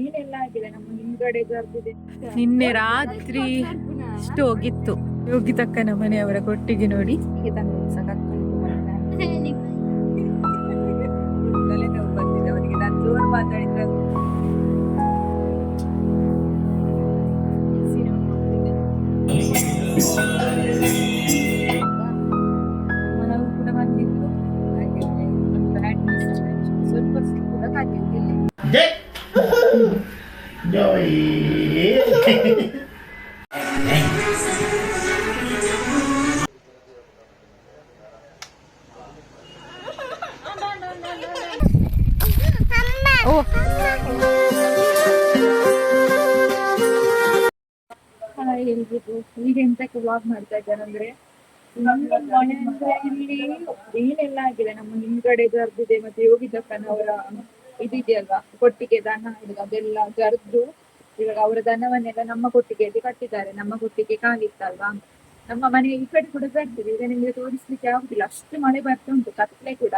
ಏನೆಲ್ಲ ಆಗಿದೆ? ನಮ್ಮ ಹಿಂದ್ಗಡೆ ಜರ್ದಿದೆ ನಿನ್ನೆ ರಾತ್ರಿ ಇಷ್ಟು ಹೋಗಿತ್ತು. ಯೋಗಿತಕ್ಕನ ಮನೆಯವರ ಕೊಟ್ಟಿಗೆ ನೋಡಿ. ಹೀಗೆ ಎಲ್ರಿಗೂ ಈಗ ಎಂತಕ್ಕೆ ವ್ಲಾಗ್ ಮಾಡ್ತಾ ನಮ್ಮ ಮನೆ ಅಂದ್ರೆ ಇಲ್ಲಿ ಏನೆಲ್ಲ ಆಗಿದೆ? ನಮ್ಮ ಹಿಂದ್ಗಡೆ ಜರ್ದಿದೆ ಮತ್ತೆ ಯೋಗಿ ದಕ್ಕನವರ ಇದಿದೆಯಲ್ವಾ? ಕೊಟ್ಟಿಗೆ ದನ ಹಿಡಿದು ಅದೆಲ್ಲ ಜರ್ದು ಇವಾಗ ಅವರ ದನವನ್ನೆಲ್ಲ ನಮ್ಮ ಕೊಟ್ಟಿಗೆಯಲ್ಲಿ ಕಟ್ಟಿದ್ದಾರೆ. ನಮ್ಮ ಕೊಟ್ಟಿಗೆ ಕಾಲಿತ್ತಲ್ವಾ ನಮ್ಮ ಮನೆ ಈ ಕಡೆ ಕೂಡ ಜರ್ದಿದೆ ಈಗ ನಿಮ್ಗೆ ತೋರಿಸ್ಲಿಕ್ಕೆ ಆಗುದಿಲ್ಲ. ಅಷ್ಟು ಮಳೆ ಬರ್ತಾ ಉಂಟು, ಕತ್ಲೆ ಕೂಡ.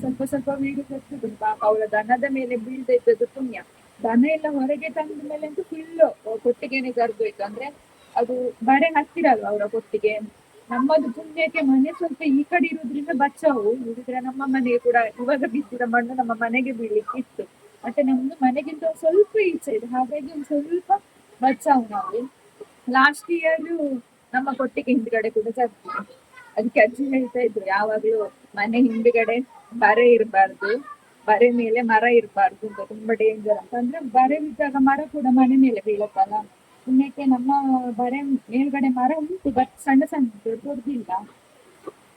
ಸ್ವಲ್ಪ ಸ್ವಲ್ಪ ವೀಡು ಬರ್ತದೆ ಪಾಪ ಅವರ ದನದ ಮೇಲೆ ಬೀಳ್ತಾ ಇದ್ದದ್ದು ಪುಣ್ಯ. ದನ ಎಲ್ಲ ಹೊರಗೆ ತಂದ ಮೇಲೆ ಅಂತೂ ಫುಲ್ಲು ಕೊಟ್ಟಿಗೆನೆ ಜರ್ದೋಯ್ತು ಅಂದ್ರೆ ಅದು ಬಡೆ ಹತ್ತಿರ ಅಲ್ವಾ ಅವರ ಕೊಟ್ಟಿಗೆ? ನಮ್ಮದು ಪುಣ್ಯಕ್ಕೆ ಮನೆ ಸ್ವಲ್ಪ ಈ ಕಡೆ ಇರೋದ್ರಿಂದ ಬಚ್ಚವು ಇಲ್ಲದಿದ್ರೆ ನಮ್ಮ ಮನೆಗೆ ಕೂಡ ಇವಾಗ ಬಿದ್ದಿರೋ ಮಣ್ಣು ನಮ್ಮ ಮನೆಗೆ ಬೀಳ್ಲಿಕ್ಕೆ ಇತ್ತು. ಮತ್ತೆ ನಮ್ದು ಮನೆಗಿಂತ ಸ್ವಲ್ಪ ಈಚೆ ಇದೆ. ಹಾಗಾಗಿ ಒಂದು ಸ್ವಲ್ಪ ಬಚಾವು ನಾವು. ಲಾಸ್ಟ್ ಇಯರ್ ನಮ್ಮ ಕೊಟ್ಟಿಗೆ ಹಿಂದ್ಗಡೆ ಕೂಡ ಜಾಸ್ತಿ ಅದಕ್ಕೆ ಅಜ್ಜಿ ಹೇಳ್ತಾ ಇದ್ರು, ಯಾವಾಗ್ಲೂ ಮನೆ ಹಿಂದ್ಗಡೆ ಬರೆ ಇರಬಾರ್ದು. ಬರೆ ಮೇಲೆ ಮರ ಇರಬಾರ್ದು ಅಂತ. ತುಂಬಾ ಡೇಂಜರ್ ಅಂತ ಅಂದ್ರೆ ಬರೆ ಬಿದ್ದಾಗ ಮರ ಕೂಡ ಮನೆ ಮೇಲೆ ಬೀಳತ್ತಲ್ಲ? ಪುಣ್ಯಕ್ಕೆ ನಮ್ಮ ಬರೆ ಮೇಲ್ಗಡೆ ಮರ ಉಂಟು ಬಟ್ ಸಣ್ಣ ಸಣ್ಣ ದೊಡ್ಡ ದೊಡ್ಡದಿಲ್ಲ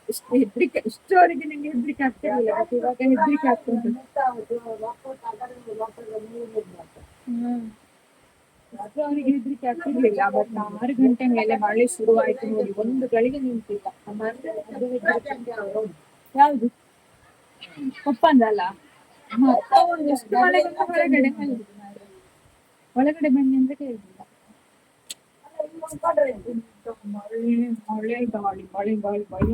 ಇಷ್ಟು ಹೆದ್ರಿಕೆ, ಇಷ್ಟವರೆಗೆ ನಂಗೆ ಹೆದ್ರಿಕೆ ಆಗ್ತಾ but ಇವಾಗ ಹೆದ್ರಿಕೆ ಆಗ್ತುಂಟು ಹ್ಮ್. ಅವರಿಗೆ ಹೆದ್ರಿಕೆ ಆಗ್ತಿರ್ಲಿಲ್ಲ ಬಟ್ ಆರು ಗಂಟೆ ಮೇಲೆ ಮಳೆ ಆಯ್ತು ನೋಡಿ, ಒಂದು ಗಳಿಗೆ ನಿಂತಿಲ್ಲ. ಯಾವುದು? ಒಪ್ಪಂದಲ್ಲ? ಹೊರಗಡೆ. ಒಳಗಡೆ ಬನ್ನಿ ಅಂತ ಕೇಳಿಲ್ಲ ಮಳೆ ಮಳೆ ಗಾಳಿ ಮಳೆ ಗಾಳಿ ಭಯ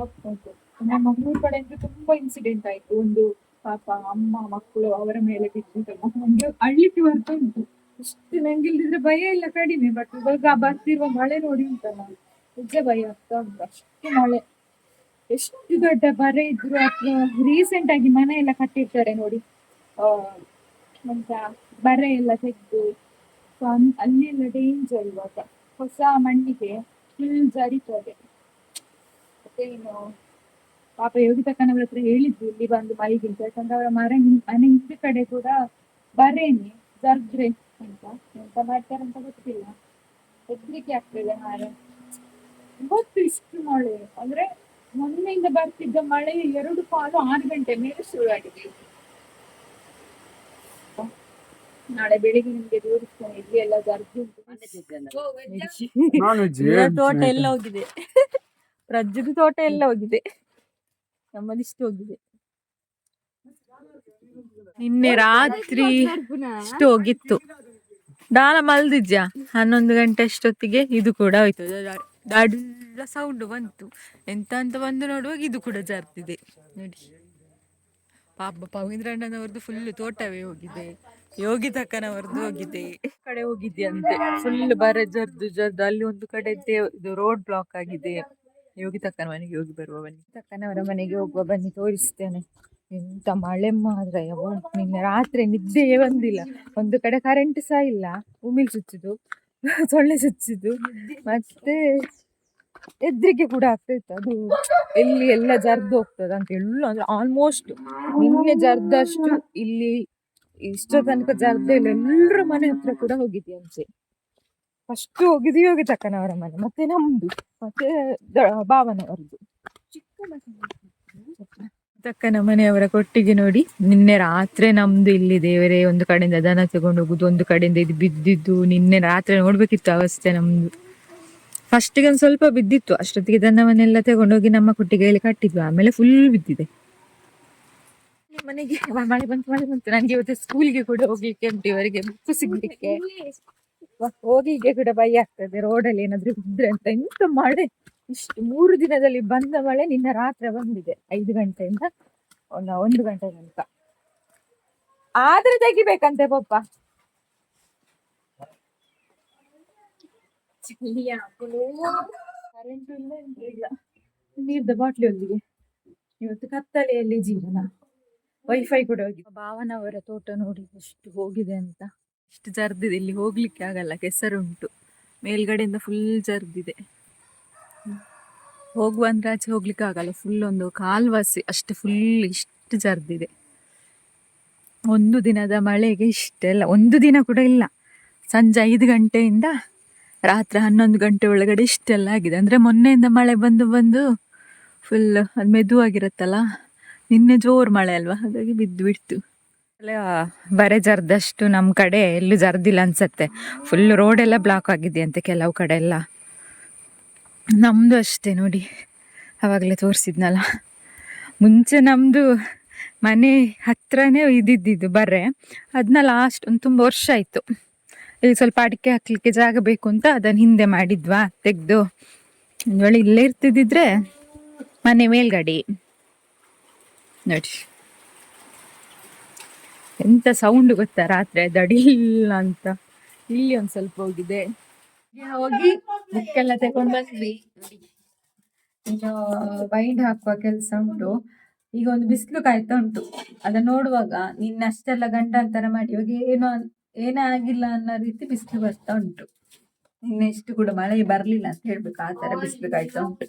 ನಮ್ಮ ಮಂಗಳೂರು ಕಡೆ ಅಂದ್ರೆ ತುಂಬಾ ಇನ್ಸಿಡೆಂಟ್ ಆಯ್ತು ಒಂದು ಪಾಪ ಅಮ್ಮ ಮಕ್ಕಳು ಅವರ ಮೇಲೆ ಬಿದ್ದು ನಮ್ಗೆ ಅಳ್ಲಿಕ್ಕೆ ಬರ್ತಾ ಉಂಟು ಇಷ್ಟು ನಂಗೆ ಇಲ್ದಿದ್ರೆ ಭಯ ಎಲ್ಲ ಕಡಿಮೆ ಬಟ್ ಇವಾಗ ಬರ್ತಿರುವ ಮಳೆ ನೋಡಿ ಉಂಟಲ್ಲ ನಿಜ ಭಯ ಆಗ್ತಾ ಉಂಟು ಅಷ್ಟು ಮಳೆ ಎಷ್ಟು ದೊಡ್ಡ ಬರೆ ಇದ್ರು ಅಥವಾ ರೀಸೆಂಟ್ ಆಗಿ ಮನೆ ಎಲ್ಲ ಕಟ್ಟಿರ್ತಾರೆ ನೋಡಿ. ಎಂತ ಬರೆ ಎಲ್ಲ ತೆಗೆದು ಅಲ್ಲಿ ಎಲ್ಲ ಡೇಂಜರ್ ಇವಾಗ. ಹೊಸ ಮಣ್ಣಿಗೆ ಫುಲ್ ಜರಿತದೆ ಮತ್ತೆ ಇನ್ನು ಪಾಪ ಯೋಗಿ ತಕ್ಕನವರ ಹತ್ರ ಹೇಳಿದ್ವಿ, ಇಲ್ಲಿ ಬಂದು ಮೈಗಿಂತ. ಯಾಕಂದ್ರೆ ಅವರ ಮರ ಮನೆ ಹಿಂದೆ ಕಡೆ ಕೂಡ ಬರೇನೆ, ಜರ್ದ್ರೆ ಅಂತ. ಎಂತ ಮಾಡ್ತಾರೆ ಅಂತ ಗೊತ್ತಿಲ್ಲ. ಹೆದ್ರಿಕೆ ಆಗ್ತದೆ ಮಾರೆ. ಇವತ್ತು ಇಷ್ಟು ಮಳೆ. ಅಂದ್ರೆ ಮೊನ್ನೆಯಿಂದ ಬರ್ತಿದ್ದ ಮಳೆ ಎರಡು ಪಾಲು ಆರು ಗಂಟೆ ಮೇಲೆ ಶುರುವಾಗಿದೆ. ನಾಳೆ ಬೆಳಿಗ್ಗೆ ನಿಮ್ಗೆ ತೋರಿಸ್ತೇನೆ ಇಲ್ಲಿ ಎಲ್ಲ ಜರ್ದು ನಾನ್ ತೋಟ ಎಲ್ಲ ಹೋಗಿದೆ. ಪ್ರಜ್ಜದ ತೋಟ ಎಲ್ಲ ಹೋಗಿದೆ. ನಮ್ಮದಿಷ್ಟು ಹೋಗಿದೆ. ನಿನ್ನೆ ರಾತ್ರಿ ಇಷ್ಟು ಹೋಗಿತ್ತು. ದಾಲ ಮಲ್ದಿದ್ಯಾ ಹನ್ನೊಂದು ಗಂಟೆ ಅಷ್ಟೊತ್ತಿಗೆ ಇದು ಕೂಡ ಹೋಯ್ತು. ದಡ್ಡ ಸೌಂಡ್ ಬಂತು. ಎಂತ ಅಂತ ಬಂದು ನೋಡುವಾಗ ಇದು ಕೂಡ ಜಾರ್ತಿದೆ. ನೋಡಿ. ಪಾಪ ಪವೀಂದ್ರಣ್ಣನವ್ರದ್ದು ಫುಲ್ ತೋಟವೇ ಹೋಗಿದೆ. ಯೋಗಿ ಹೋಗಿದ್ದೆ. ಕಡೆ ಹೋಗಿದ್ಯಂತೆ. ಫುಲ್ ಬರೆ ಜರ್ದು ಜರ್ದು ಅಲ್ಲಿ ಒಂದು ಕಡೆ ರೋಡ್ ಬ್ಲಾಕ್ ಆಗಿದೆ. ಯೋಗಿ ತಕ್ಕನ ಮನೆಗೆ ಹೋಗಿ ಬರುವ ಬನ್ನಿ. ತಕ್ಕನವರ ಮನೆಗೆ ಹೋಗುವ ಬನ್ನಿ, ತೋರಿಸ್ತೇನೆ. ಎಂತ ಮಳೆ ಮಾತ್ರ ಯಾವ ನಿನ್ನೆ ರಾತ್ರಿ ನಿದ್ದೆಯೇ ಬಂದಿಲ್ಲ. ಒಂದು ಕಡೆ ಕರೆಂಟ್ ಸಹ ಇಲ್ಲ. ಉಮಿಲ್ ಸುಚ್ಚಿದ್ದು ಸೊಳ್ಳೆ ಸುಚ್ಚಿದ್ದು ಮತ್ತೆ ಹೆದ್ರಿಕೆ ಕೂಡ ಆಗ್ತಾ ಇತ್ತು ಅದು ಎಲ್ಲಿ ಎಲ್ಲ ಜರ್ದು ಹೋಗ್ತದೆ ಅಂತ ಎಲ್ಲ ಅಂದ್ರೆ ಆಲ್ಮೋಸ್ಟ್ ನಿನ್ನೆ ಜರ್ದಷ್ಟು ಇಲ್ಲಿ ಇಷ್ಟ ತನಕ ಜಾಗದೇ ಇಲ್ಲ ಎಲ್ಲರ ಮನೆ ಹತ್ರ ಕೂಡ ಹೋಗಿದ್ಯಂತೆ ಫಸ್ಟ್ ಹೋಗಿದ್ದು ಹೋಗಿದ್ದ ತಕ್ಕನವರ ಮನೆ, ಮತ್ತೆ ನಮ್ದು, ಮತ್ತೆ ಭಾವನವರದ್ದು. ಚಿಕ್ಕ ತಕ್ಕನ ಮನೆಯವರ ಕೊಟ್ಟಿಗೆ ನೋಡಿ, ನಿನ್ನೆ ರಾತ್ರಿ ನಮ್ದು ಇಲ್ಲಿ ದೇವರೇ, ಒಂದು ಕಡೆಯಿಂದ ದನ ತಗೊಂಡು ಹೋಗುದು, ಒಂದು ಕಡೆಯಿಂದ ಇದು ಬಿದ್ದಿದ್ದು, ನಿನ್ನೆ ರಾತ್ರಿ ನೋಡ್ಬೇಕಿತ್ತು ಅವಸ್ಥೆ ನಮ್ದು. ಫಸ್ಟಿಗೆ ಒಂದು ಸ್ವಲ್ಪ ಬಿದ್ದಿತ್ತು, ಅಷ್ಟೊತ್ತಿಗೆ ದನವನ್ನೆಲ್ಲ ತಗೊಂಡೋಗಿ ನಮ್ಮ ಕೊಟ್ಟಿಗೆಯಲ್ಲಿ ಕಟ್ಟಿದ್ವಿ, ಆಮೇಲೆ ಫುಲ್ ಬಿದ್ದಿದೆ. ಮನೆಗೆ ಮಳೆ ಬಂತು ಮಳೆ ಬಂತು. ನನಗೆ ಇವತ್ತು ಸ್ಕೂಲ್ಗೆ ಕೂಡ ಹೋಗ್ಲಿಕ್ಕೆ ಉಂಟು ಇವರಿಗೆ ಬುಕ್ ಸಿಗ್ಲಿಕ್ಕೆ. ಹೋಗಿಗೆ ಕೂಡ ಭಯ ಆಗ್ತದೆ. ರೋಡಲ್ಲಿ ಏನಾದ್ರೂ ಇದ್ರೆ ಅಂತ. ಇಂತ ಮಳೆ? ಇಷ್ಟು ಮೂರು ದಿನದಲ್ಲಿ ಬಂದ ಮಳೆ ನಿನ್ನ ರಾತ್ರಿ ಬಂದಿದೆ. ಐದು ಗಂಟೆಯಿಂದ ಒಂದು ಗಂಟೆ ತನಕ. ಆದ್ರೆ ತೆಗಿಬೇಕಂತೆ ಪಪ್ಪ. ಕರೆಂಟ್ ಇಲ್ಲ ನೀರ್ದ ಬಾಟ್ಲಿ ಒಂದಿಗೆ. ಇವತ್ತು ಕತ್ತಲೆಯಲ್ಲಿ ಜೀವನ. ವೈಫೈ ಕೂಡ ಹೋಗಿ ಭಾವನವರ ತೋಟ ನೋಡಿ ಎಷ್ಟು ಹೋಗಿದೆ ಅಂತ. ಎಷ್ಟು ಜರ್ದಿದೆ. ಇಲ್ಲಿ ಹೋಗ್ಲಿಕ್ಕೆ ಆಗಲ್ಲ. ಕೆಸರುಂಟು ಮೇಲ್ಗಡೆಯಿಂದ ಫುಲ್ ಜರ್ದಿದೆ. ಹೋಗುವ ಅಂದ್ರೆ ಆಚೆ ಹೋಗ್ಲಿಕ್ಕೆ ಆಗಲ್ಲ. ಫುಲ್ ಒಂದು ಕಾಲ್ವಾಸಿ. ಅಷ್ಟು ಫುಲ್ ಇಷ್ಟು ಜರ್ದಿದೆ. ಒಂದು ದಿನದ ಮಳೆಗೆ ಇಷ್ಟೆಲ್ಲ ಒಂದು ದಿನ ಕೂಡ ಇಲ್ಲ. ಸಂಜೆ ಐದು ಗಂಟೆಯಿಂದ ರಾತ್ರಿ ಹನ್ನೊಂದು ಗಂಟೆ ಒಳಗಡೆ ಇಷ್ಟೆಲ್ಲ ಆಗಿದೆ. ಅಂದ್ರೆ ಮೊನ್ನೆಯಿಂದ ಮಳೆ ಬಂದು ಬಂದು ಫುಲ್ ಅದು ಮೆದುವಾಗಿರುತ್ತಲ್ಲ. ನಿನ್ನೆ ಜೋರು ಮಳೆ ಅಲ್ವಾ? ಹಾಗಾಗಿ ಬಿದ್ದು ಬಿಡ್ತು. ಬರೆ ಜರ್ದಷ್ಟು ನಮ್ಮ ಕಡೆ ಎಲ್ಲೂ ಜರ್ದಿಲ್ಲ ಅನ್ಸತ್ತೆ. ಫುಲ್ ರೋಡ್ ಎಲ್ಲ ಬ್ಲಾಕ್ ಆಗಿದೆ ಅಂತೆ ಕೆಲವು ಕಡೆ ಎಲ್ಲ. ನಮ್ಮದು ಅಷ್ಟೇ ನೋಡಿ. ಆವಾಗಲೇ ತೋರಿಸಿದ್ನಲ್ಲ. ಮುಂಚೆ ನಮ್ಮದು ಮನೆ ಹತ್ರನೇ ಇದ್ದಿದ್ದು ಬರ್ರೆ ಅದನ್ನ ಲಾಸ್ಟ್ ಒಂದು ತುಂಬ ವರ್ಷ ಆಯಿತು. ಇಲ್ಲಿ ಸ್ವಲ್ಪ ಅಡಿಕೆ ಹಾಕ್ಲಿಕ್ಕೆ ಜಾಗ ಬೇಕು ಅಂತ ಅದನ್ನು ಹಿಂದೆ ಮಾಡಿದ್ವಾ, ತೆಗೆದು. ಒಂದು ವೇಳೆ ಇಲ್ಲೇ ಇರ್ತಿದ್ದಿದ್ರೆ ಮನೆ ಮೇಲ್ಗಡೆ. ನೋಡಿ. ಎಂತ ಸೌಂಡ್ ಗೊತ್ತಾ ರಾತ್ರಿ? ದಡಿಲ್ಲ ಅಂತ. ಇಲ್ಲಿ ಒಂದ್ ಸ್ವಲ್ಪ ಹೋಗಿದೆ. ಹೋಗಿ ಬುಕ್ ಎಲ್ಲ ತಗೊಂಡ್ ಬಂದ್ವಿ. ಬೈಂಡ್ ಹಾಕುವ ಕೆಲಸ ಉಂಟು. ಈಗ ಒಂದು ಬಿಸಿಲು ಕಾಯ್ತಾ ಉಂಟು. ಅದನ್ನ ನೋಡುವಾಗ ನಿನ್ನ ಅಷ್ಟೆಲ್ಲ ಗಂಡಾಂತರ ಮಾಡಿ, ಇವಾಗ ಏನೋ ಏನೇ ಆಗಿಲ್ಲ ಅನ್ನೋ ರೀತಿ ಬಿಸಿಲು ಬರ್ತಾ ಉಂಟು. ನಿನ್ನೆ ಇಷ್ಟು ಕೂಡ ಮಳೆ ಬರ್ಲಿಲ್ಲ ಅಂತ ಹೇಳ್ಬೇಕು. ಆ ತರ ಬಿಸಿಲು ಕಾಯ್ತಾ ಉಂಟು.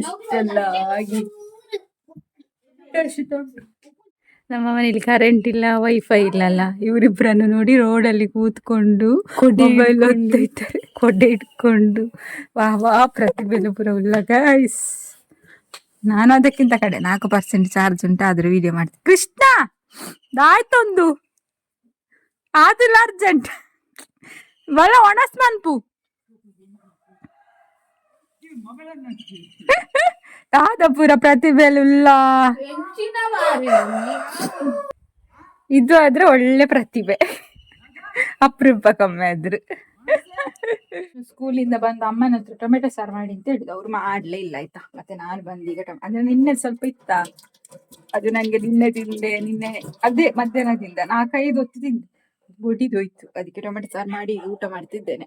ಎಷ್ಟೆಲ್ಲ ಆಗಿ ನಮ್ಮ ಮನೇಲಿ ಕರೆಂಟ್ ಇಲ್ಲ ವೈಫೈ ಇಲ್ಲಲ್ಲ. ಇವರಿಬ್ಬರನ್ನು ನೋಡಿ ರೋಡಲ್ಲಿ ಕೂತ್ಕೊಂಡು ಮೊಬೈಲ್ ಇದ್ದಾರೆ. ಕೊಡೆ ಇಟ್ಕೊಂಡು ವಾ ವಾ ಪ್ರತಿಭೆಲು ಪುರ ಉಳ್ಳ ಗೈಸ್ ನಾನು ಅದಕ್ಕಿಂತ ಕಡೆ ನಾಲ್ಕು ಪರ್ಸೆಂಟ್ ಚಾರ್ಜ್ ಉಂಟು ಆದ್ರೂ ವಿಡಿಯೋ ಮಾಡ್ತೀನಿ. ಕೃಷ್ಣ! ಆಯ್ತೊಂದು ಆದಿಲ್ಲ ಅರ್ಜೆಂಟ್ ಬಲ ಒಣಸ್ ಮನ್ಪು. ಆದ ಪೂರ ಪ್ರತಿಭೆಲುಲ್ಲ ಇದು ಆದ್ರೆ ಒಳ್ಳೆ ಪ್ರತಿಭೆ. ಅಪರೂಪ ಕಮ್ಮಿ ಆದ್ರು ಸ್ಕೂಲಿಂದ ಬಂದ ಅಮ್ಮನ ಹತ್ರ ಟೊಮೆಟೊ ಸಾರು ಮಾಡಿ ಅಂತ ಹೇಳಿದ್ರು. ಅವ್ರು ಮಾಡ್ಲೇ ಇಲ್ಲ, ಆಯ್ತಾ? ಮತ್ತೆ ನಾನು ಬಂದು ಈಗ ಅಂದ್ರೆ ನಿನ್ನೆ ಸ್ವಲ್ಪ ಇತ್ತ? ಅದು ನಂಗೆ ನಿನ್ನೆ ತಿಂದೆ, ನಿನ್ನೆ ಅದೇ ಮಧ್ಯಾಹ್ನದಿಂದ. ನಾಲ್ಕೈದು ಹೊತ್ತು ತಿಂದೆ. ಬೊಡಿದೋಯ್ತು ಅದಕ್ಕೆ ಟೊಮೆಟೊ ಸಾರು ಮಾಡಿ ಊಟ ಮಾಡ್ತಿದ್ದೇನೆ.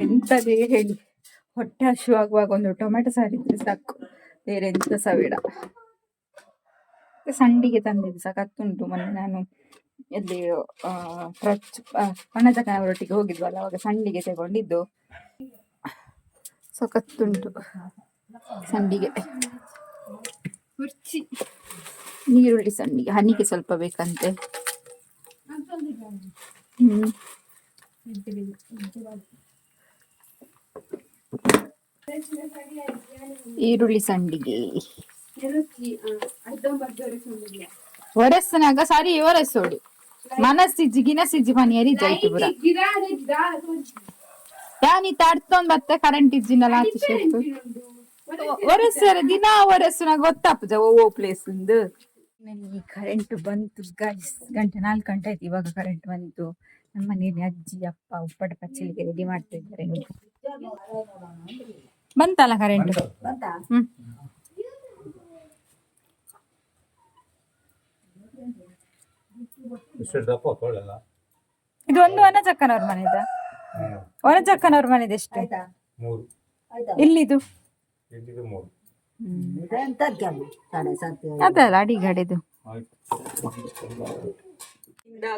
ಎಂತದೇ ಹೇಳಿ. ಹೊಟ್ಟೆ ಹಸಿವಾಗುವಾಗ ಒಂದು ಟೊಮೆಟೊ ಸಾರಿದ್ರೆ ಸಾಕು. ಬೇರೆ ಎಂತ ಸಹ ಬೇಡ. ಸಂಡಿಗೆ ತಂದಿದ್ದು ಸಖತ್ತುಂಟು ಮೊನ್ನೆ ನಾನು ಎಲ್ಲಿ ಪ್ರಚ್ ಅವರೊಟ್ಟಿಗೆ ಹೋಗಿದ್ವಲ್ಲ ಅವಾಗ ಸಂಡಿಗೆ ತಗೊಂಡಿದ್ದು. ಸಖತ್ತುಂಟು ಸಂಡಿಗೆ. ನೀರುಳ್ಳಿ ಸಂಡಿಗೆ ಹನಿಗೆ ಸ್ವಲ್ಪ ಬೇಕಂತೆ. ಹ್ಮ್. ಈರುಳ್ಳಿ ಸಂಡಿಗೆ. ಒರೆಸ್ನಾಗ ಸಾರಿ ಒರೆಸೋಡು ಮನಸ್ಸಿಜ್ಜಿ ಗಿನಸಿಜ್ಜಿ ಮನೆಯರಿ ಜೈತು ಪುರ ಯಾನಿ ತಡ್ತೊಂದ್ ಬತ್ತೆ ಕರೆಂಟ್ ಇಜ್ಜಿನಲ್ಲ ಆಚೆ ಸೇರ್ತು ಒರೆಸ್ಸರ ದಿನ ಒರೆಸ್ಸು ನಂಗೆ ಗೊತ್ತಾಪುಜ ಓ ಪ್ಲೇಸ್ ಇಂದು. ನನಗೆ ಕರೆಂಟ್ ಬಂತು ಗೈಸ್ ಗಂಟೆ ನಾಲ್ಕು ಗಂಟೆ ಆಯ್ತು ಇವಾಗ ಕರೆಂಟ್ ಬಂತು. ನಮ್ಮ ಮನೆಯಲ್ಲಿ ಅಜ್ಜಿ ಅಪ್ಪ ಉಪ್ಪಟ ಪಚ್ಚಲಿಗೆ ರೆಡಿ ಮಾಡ್ತಾ ಇದ್ದಾರೆ. ನೋಡಿ ಬಂತಲ್ಲ ಕರೆಂಟ್ ಹ್ಮ್. ಇದು ಒಂದು ವನಚಕ್ಕನವ್ರ ಮನೆದ? ವನಚಕ್ಕನವ್ರ ಮನೆದ ಎಷ್ಟು? ಇಲ್ಲಿದು ಮೂರು. ಅದಲ್ಲ ಅಡಿಗಡೆದು.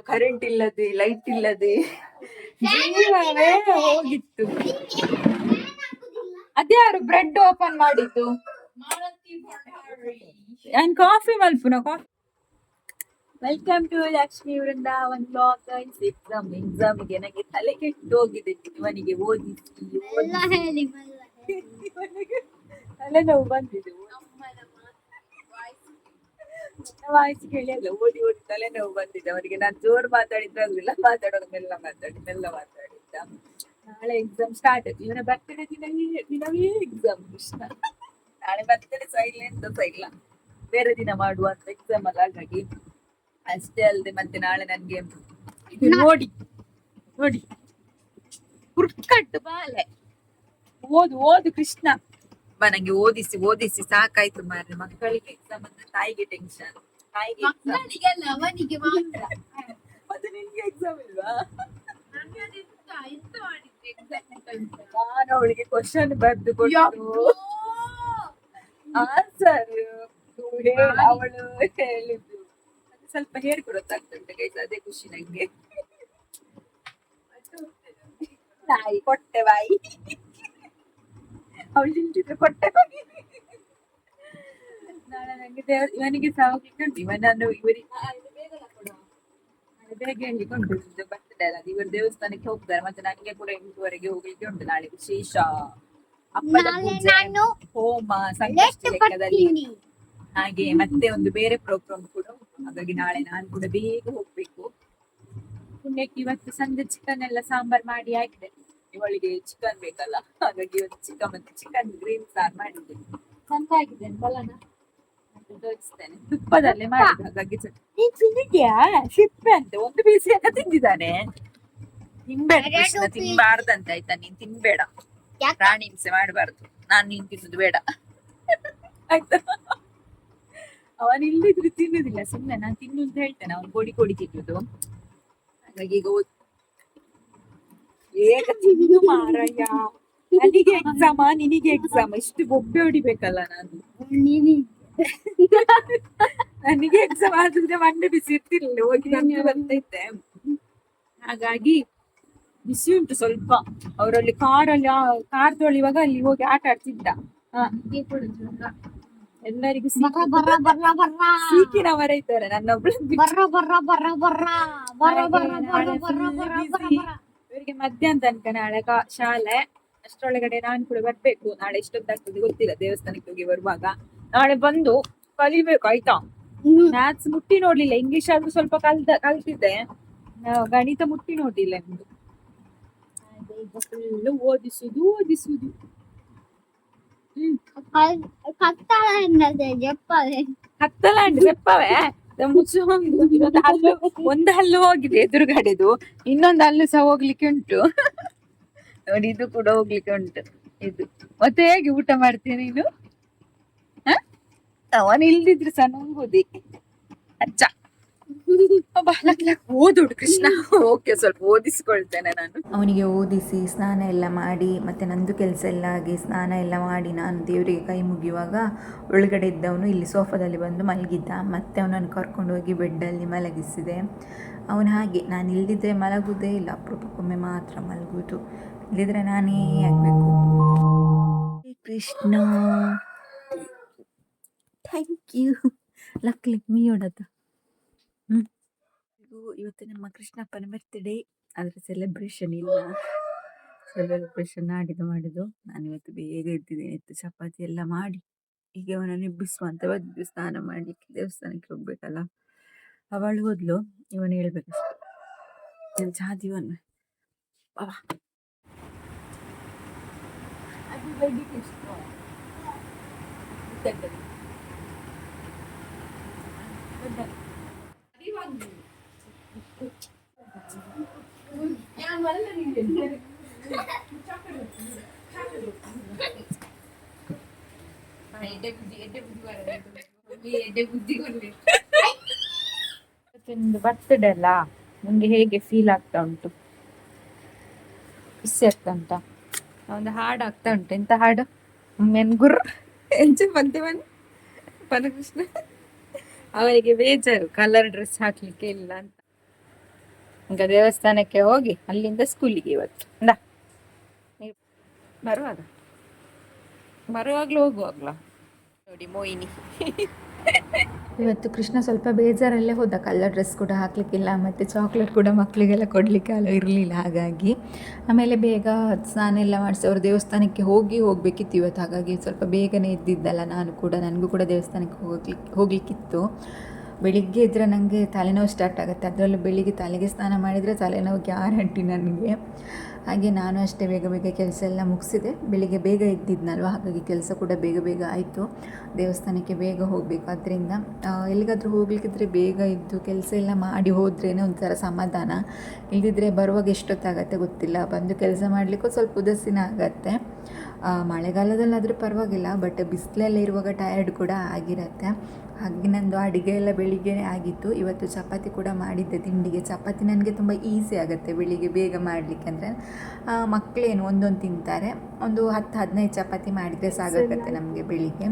ಕರೆಂಟ್ ಇಲ್ಲದೆ ಲೈಟ್ ಇಲ್ಲದೆ ಹೋಗಿತ್ತು. ಅದ್ಯಾರು ಬ್ರೆಡ್ ಓಪನ್ ಮಾಡಿದ್ದು? ಅಂಡ್ ಕಾಫಿ ಮಲ್ಪುನ coffee welcome to Lakshmi Vrindavan blog ಎಕ್ಸಾಮ್ಗೆ ನನಗೆ ತಲೆ ಕೆಟ್ಟು ಹೋಗಿದೆ ಇವನಿಗೆ ಓದಿಸಿ ತಲೆನೋವು ಬಂದಿದೆ ವಾಯ್ಸ್ ಕೇಳಿ ಅಲ್ಲ ಓಡಿ ಓದಿ ತಲೆನೋವು ಬಂದಿದೆ ಅವರಿಗೆ ನಾನು ಜೋರು ಮಾತಾಡಿದ್ರೆ ಅದಿಲ್ಲ ಮಾತಾಡೋದು ಮೆಲ್ಲ ಮಾತಾಡಿ ಮೆಲ್ಲ ಮಾತಾಡಿದ್ದ. ನಾಳೆ ಎಕ್ಸಾಮ್ ಸ್ಟಾರ್ಟ್ ಇವನ ಬರ್ತಡೇ ದಿನವೇ ದಿನವೇ ಎಕ್ಸಾಮ್ ಕೃಷ್ಣ. ನಾಳೆ ಬರ್ತಡೇ ಸಹ ಇಲ್ಲ ಎಂತ ಸಹ ಇಲ್ಲ ಬೇರೆ ದಿನ ಮಾಡುವ ಅಂತ ಎಕ್ಸಾಮ್ ಅಲ್ಲ ಹಾಗಾಗಿ ಅಷ್ಟೇ ಅಲ್ಲದೆ ಮತ್ತೆ ನಾಳೆ ನನ್ಗೆ ಇದು ನೋಡಿ ನೋಡಿ. ಹುರ್ಕಟ್ಟು ಬಾಲೆ. ಓದು ಓದು ಕೃಷ್ಣ. ಬಾ ನಂಗೆ ಓದಿಸಿ ಓದಿಸಿ ಸಾಕಾಯ್ತು ಮಾರ್ರೆ. ಮಕ್ಕಳಿಗೆ ಎಕ್ಸಾಮ್ ಅಂದ್ರೆ ತಾಯಿಗೆ ಟೆನ್ಷನ್ ತಾಯಿಗೆ ಮಕ್ಕಳಿಗೆಲ್ಲ ಅವನಿಗೆ ಮಾತ್ರ. ಮತ್ತೆ ನಿನ್ಗೆ ಎಕ್ಸಾಮ್ ಇಲ್ವಾ? ಎಂತ ಅದೆಂತ ಎಂತ ಅವಳಿಗೆ ಕ್ವಶನ್ ಬರ್ದು ಕೊಟ್ಟು ಆನ್ಸರ್ ಅವಳು ಹೇಳಿದ್ದು. ಸ್ವಲ್ಪ ಹೇಳ್ಕೊಡತ್ತಾಗ್ತುಂಟು ಗೈಸ್ ಅದೇ ಖುಷಿ ನಂಗೆ. ನಾಯಿ ಕೊಟ್ಟೆ ಬಾಯಿ. ಅವಳು ತಿಂತಿದ್ರೆ ಕೊಟ್ಟೆ ಬಾಯಿ. ನಾಳೆ ನಂಗೆ ಇವನಿಗೆ ಸಹ ಹೋಗ್ಲಿಕ್ಕೆ ಇವನನ್ನು ಇವರಿಗೆ ಬೇಗ ಹೇಳಲಿಕ್ಕೆ ಉಂಟು? ಬರ್ತಡೆ ಅಲ್ಲ? ಇವರು ದೇವಸ್ಥಾನಕ್ಕೆ ಹೋಗ್ತಾರೆ. ಮತ್ತೆ ನನಗೆ ಕೂಡ ಎಂಟುವರೆಗೆ ಹೋಗ್ಲಿಕ್ಕೆ ಉಂಟು ನಾಳೆ. ವಿಶೇಷ ಪೂಜೆ ನಾನು ಹೋಮ ಸಂಕಷ್ಟ ಲೆಕ್ಕದಲ್ಲಿ. ಹಾಗೆ ಮತ್ತೆ ಒಂದು ಬೇರೆ ಪ್ರೋಗ್ರಾಮ್ ಕೂಡ ಹಾಗಾಗಿ ನಾಳೆ ನಾನು ಕೂಡ ಬೇಗ ಹೋಗ್ಬೇಕು. ಪುಣ್ಯಕ್ಕೆ ಇವತ್ತು ಸಂಜೆ ಚಿಕನ್ ಎಲ್ಲ ಸಾಂಬಾರ್ ಮಾಡಿ ಹಾಕಿದೆ ಇವಳಿಗೆ ಚಿಕನ್ ಬೇಕಲ್ಲ? ಹಾಗಾಗಿ ಇವತ್ತು ಚಿಕನ್ ಮತ್ತೆ ಚಿಕನ್ ಗ್ರೀನ್ ಸಾರ್ ಮಾಡಿದ್ದೆ. ಚಂದ ಆಗಿದೆ. ಬಲನ? ತುಪ್ಪದಲ್ಲೇ ಮಾಡಿದ್ದು ಹಾಗಾಗಿ ಚ- ನೀನ್ ತಿಂದಿದ್ಯಾ? ಸಿಪ್ಪೆ ಅಂತ ಒಂದು ಪೀಸ್ ತಿಂದಿದ್ದಾನೆ. ತಿನ್ಬೇಡ ಕೃಷ್ಣ. ತಿನ್ಬಾರ್ದಂತ ಆಯ್ತಾ ನೀನ್? ತಿನ್ಬೇಡ? ಪ್ರಾಣಿ ಹಿಂಸೆ ಮಾಡಬಾರ್ದು. ನಾನ್ ನೀನ್ ತಿನ್ನುದು ಬೇಡ. ಆಯ್ತಾ? ಅವನ್ ಇಲ್ಲಿದ್ರು ತಿನ್ನುದಿಲ್ಲ ಸುಮ್ಮನೆ ನಾನ್ ತಿನ್ನು ಅಂತ ಹೇಳ್ತೇನೆ ಅವ್ನು ಕೊಡಿ ಕೊಡಿ ತಿನ್ನುದು. ಹಾಗಾಗಿ ಈಗ ಏಕ ತಿನ್ನು ಮಾರಯ್ಯ. ನನಗೆ ಎಕ್ಸಾಮ ನಿನಗೆ ಎಕ್ಸಾಮ್ ಇಷ್ಟು ಬೊಬ್ಬೆ ಹೊಡಿಬೇಕಲ್ಲ ನಾನು. ನೀನು ನನಗೆ ಎಕ್ಸಾಮ್ ಆದ್ರೆ ಮಂಡೆ ಬಿಸಿ ಇರ್ತಿರ್ಲಿಲ್ಲ ಹೋಗಿ ಬರ್ತಾ ಬರ್ತೈತೆ ಹಾಗಾಗಿ ಬಿಸಿ ಉಂಟು ಸ್ವಲ್ಪ ಅವರಲ್ಲಿ ಕಾರ್ ಅಲ್ಲಿ ಕಾರ್ ಇವಾಗ ಅಲ್ಲಿ ಹೋಗಿ ಆಟ ಆಡ್ತಿದ್ದ ಎಲ್ಲರಿಗೂ ಇದ್ದಾರೆ ನನ್ನ ಇವರಿಗೆ ಮಧ್ಯಾಹ್ನ ತನಕ ನಾಳೆ ಶಾಲೆ ಅಷ್ಟರೊಳಗಡೆ ನಾನು ಕೂಡ ಬರ್ಬೇಕು ನಾಳೆ ಎಷ್ಟೊತ್ತಾಗ್ತದೆ ಗೊತ್ತಿಲ್ಲ ದೇವಸ್ಥಾನಕ್ಕೆ ಹೋಗಿ ಬರುವಾಗ ನಾಳೆ ಬಂದು ಕಲಿಬೇಕು ಆಯ್ತಾ. ಮ್ಯಾಥ್ಸ್ ಮುಟ್ಟಿ ನೋಡ್ಲಿಲ್ಲ ಇಂಗ್ಲಿಷ್ ಆದ್ರೂ ಸ್ವಲ್ಪ ಕಲ್ತ ಕಲ್ತಿದ್ದೆ. ಗಣಿತ ಮುಟ್ಟಿ ನೋಡ್ಲಿಲ್ಲ ನಿಮ್ದು ಫುಲ್ ಓದಿಸುದು ಓದಿಸುದು. ಒಂದು ಹಲ್ಲು ಒಂದು ಹಲ್ಲು ಹೋಗಿದೆ ಎದುರುಗಡೆದು. ಇನ್ನೊಂದು ಹಲ್ಲು ಸಹ ಹೋಗ್ಲಿಕ್ಕೆ ಉಂಟು. ನೋಡಿ ಇದು ಕೂಡ ಹೋಗ್ಲಿಕ್ಕೆ ಉಂಟು. ಇದು. ಮತ್ತೆ ಹೇಗೆ ಊಟ ಮಾಡ್ತೀನಿ ನೀನು? ಅವನು ಇಲ್ದಿದ್ರೆ ಸಹ ನಂಬುದಿ ಅಚ್ಚ ಅಬ್ಬಾ, ಲಕ್ ಲಕ್ ಓದುಡು ಕೃಷ್ಣ. ಓಕೆ ಸ್ವಲ್ಪ ಓದಿಸ್ಕೊಳ್ತೇನೆ ನಾನು. ಅವನಿಗೆ ಓದಿಸಿ ಸ್ನಾನ ಎಲ್ಲ ಮಾಡಿ ಮತ್ತೆ ನಂದು ಕೆಲಸ ಎಲ್ಲ ಆಗಿ ಸ್ನಾನ ಎಲ್ಲ ಮಾಡಿ ನಾನು ದೇವರಿಗೆ ಕೈ ಮುಗಿಯುವಾಗ ಒಳಗಡೆ ಇದ್ದವನು ಇಲ್ಲಿ ಸೋಫಾದಲ್ಲಿ ಬಂದು ಮಲಗಿದ್ದ. ಮತ್ತೆ ಅವನನ್ನು ಕರ್ಕೊಂಡು ಹೋಗಿ ಬೆಡ್ಡಲ್ಲಿ ಮಲಗಿಸಿದೆ. ಅವನು ಹಾಗೆ ನಾನು ಇಲ್ದಿದ್ರೆ ಮಲಗುವುದೇ ಇಲ್ಲ. ಅಪ್ರೂಪಕ್ಕೊಮ್ಮೆ ಮಾತ್ರ ಮಲಗುವುದು. ಇಲ್ಲಿದ್ರೆ ನಾನೇ ಆಗ್ಬೇಕು. Krishna. Thank you luck luck ಮೀ ಹೊಡತ ಹ್ಞೂ ಇವತ್ತು ನಮ್ಮ ಕೃಷ್ಣಪ್ಪನ ಬರ್ತ್ಡೇ ಅದರ ಸೆಲೆಬ್ರೇಷನ್ ಇಲ್ಲ. ಸೆಲೆಬ್ರೇಷನ್ ಆಡಿದ್ದು ಮಾಡಿದ್ದು. ನಾನು ಇವತ್ತು ಬೇಗ ಎದ್ದಿದ್ದೇನೆ. ಇತ್ತು ಚಪಾತಿ ಎಲ್ಲ ಮಾಡಿ. ಈಗ ಅವನನ್ನು ಎಬ್ಬಿಸುವ ಅಂತ ಬಂದಿದ್ದು. ಸ್ನಾನ ಮಾಡಲಿಕ್ಕೆ ದೇವಸ್ಥಾನಕ್ಕೆ ಹೋಗ್ಬೇಕಲ್ಲ. ಅವಳು ಹೋದ್ಲು. ಇವನು ಹೇಳ್ಬೇಕಷ್ಟೆ. ನಾನು ಚಾದಿವನ್ನ ಬಾವ ಅದು ಬೈಲಿಕ್ಕೆ ಎಷ್ಟು ಬರ್ತಡೇ ಅಲ್ಲ ನಂಗೆ ಹೇಗೆ ಫೀಲ್ ಆಗ್ತಾ ಉಂಟು? ಖುಷಿ ಆಗ್ತಾ ಉಂಟಾ? ಒಂದು ಹಾಡು ಆಗ್ತಾ ಉಂಟು. ಎಂತ ಹಾಡು? ಮೆನ್ಗುರ್. ಎಂಚ ಬಂದೇವನ್ ಪನಕೃಷ್ಣ ಅವರಿಗೆ ಬೇಜಾರು ಕಲರ್ ಡ್ರೆಸ್ ಹಾಕ್ಲಿಕ್ಕೆ ಇಲ್ಲ ಅಂತ. ಈಗ ದೇವಸ್ಥಾನಕ್ಕೆ ಹೋಗಿ ಅಲ್ಲಿಂದ ಸ್ಕೂಲಿಗೆ ಇವತ್ತು. ಅಂದ ಬರುವಾಗ? ಬರುವಾಗ್ಲೂ ಹೋಗುವಾಗ್ಲಾ? ನೋಡಿ ಮೋಹಿನಿ. ಇವತ್ತು ಕೃಷ್ಣ ಸ್ವಲ್ಪ ಬೇಜಾರಲ್ಲೇ ಹೋದ. ಕಲ್ಲ ಡ್ರೆಸ್ ಕೂಡ ಹಾಕ್ಲಿಕ್ಕಿಲ್ಲ, ಮತ್ತು ಚಾಕ್ಲೇಟ್ ಕೂಡ ಮಕ್ಕಳಿಗೆಲ್ಲ ಕೊಡಲಿಕ್ಕೆ ಅಲ್ಲ ಇರಲಿಲ್ಲ. ಹಾಗಾಗಿ ಆಮೇಲೆ ಬೇಗ ಸ್ನಾನ ಎಲ್ಲ ಮಾಡಿಸಿ ಅವರು ದೇವಸ್ಥಾನಕ್ಕೆ ಹೋಗಿ ಹೋಗಬೇಕಿತ್ತು ಇವತ್ತು. ಹಾಗಾಗಿ ಸ್ವಲ್ಪ ಬೇಗನೆ ಇದ್ದಿದ್ದಲ್ಲ ನಾನು ಕೂಡ. ನನಗೂ ಕೂಡ ದೇವಸ್ಥಾನಕ್ಕೆ ಹೋಗ್ಲಿಕ್ಕೆ ಹೋಗಲಿಕ್ಕಿತ್ತು. ಬೆಳಿಗ್ಗೆ ಇದ್ದರೆ ನನಗೆ ತಲೆನೋವು ಸ್ಟಾರ್ಟ್ ಆಗುತ್ತೆ. ಅದರಲ್ಲೂ ಬೆಳಿಗ್ಗೆ ತಲೆಗೆ ಸ್ನಾನ ಮಾಡಿದರೆ ತಲೆನೋವು ಗ್ಯಾರಂಟಿ ನನಗೆ. ಹಾಗೆ ನಾನು ಅಷ್ಟೇ ಬೇಗ ಬೇಗ ಕೆಲಸ ಎಲ್ಲ ಮುಗಿಸಿದೆ. ಬೆಳಿಗ್ಗೆ ಬೇಗ ಎದ್ದಿದ್ನಲ್ವ? ಹಾಗಾಗಿ ಕೆಲಸ ಕೂಡ ಬೇಗ ಬೇಗ ಆಯಿತು. ದೇವಸ್ಥಾನಕ್ಕೆ ಬೇಗ ಹೋಗಬೇಕು. ಅದರಿಂದ ಎಲ್ಲಿಗಾದರೂ ಹೋಗ್ಲಿಕ್ಕಿದ್ರೆ ಬೇಗ ಇದ್ದು ಕೆಲಸ ಎಲ್ಲ ಮಾಡಿ ಹೋದ್ರೇ ಒಂಥರ ಸಮಾಧಾನ. ಇಲ್ಲದಿದ್ದರೆ ಬರುವಾಗ ಎಷ್ಟೊತ್ತಾಗತ್ತೆ ಗೊತ್ತಿಲ್ಲ. ಬಂದು ಕೆಲಸ ಮಾಡಲಿಕ್ಕೂ ಸ್ವಲ್ಪ ಉದಾಸೀನ ಆಗತ್ತೆ. ಮಳೆಗಾಲದಲ್ಲಾದರೆ ಪರವಾಗಿಲ್ಲ ಬಟ್ ಬಿಸಿಲಲ್ಲಿ ಇರುವಾಗ ಟಯರ್ಡ್ ಕೂಡ ಆಗಿರತ್ತೆ. ಹಾಗೆ ನಂದು ಅಡುಗೆ ಎಲ್ಲ ಬೆಳಿಗ್ಗೆ ಆಗಿತ್ತು. ಇವತ್ತು ಚಪಾತಿ ಕೂಡ ಮಾಡಿದ್ದೆ, ತಿಂಡಿಗೆ. ಚಪಾತಿ ನನಗೆ ತುಂಬ ಈಸಿ ಆಗುತ್ತೆ ಬೆಳಿಗ್ಗೆ ಬೇಗ ಮಾಡಲಿಕ್ಕೆ ಅಂದರೆ. ಮಕ್ಕಳೇನು ಒಂದೊಂದು ತಿಂತಾರೆ. ಒಂದು ಹತ್ತು ಹದಿನೈದು ಚಪಾತಿ ಮಾಡಿದರೆ ಸಾಕಾಗುತ್ತೆ ನಮಗೆ ಬೆಳಿಗ್ಗೆ.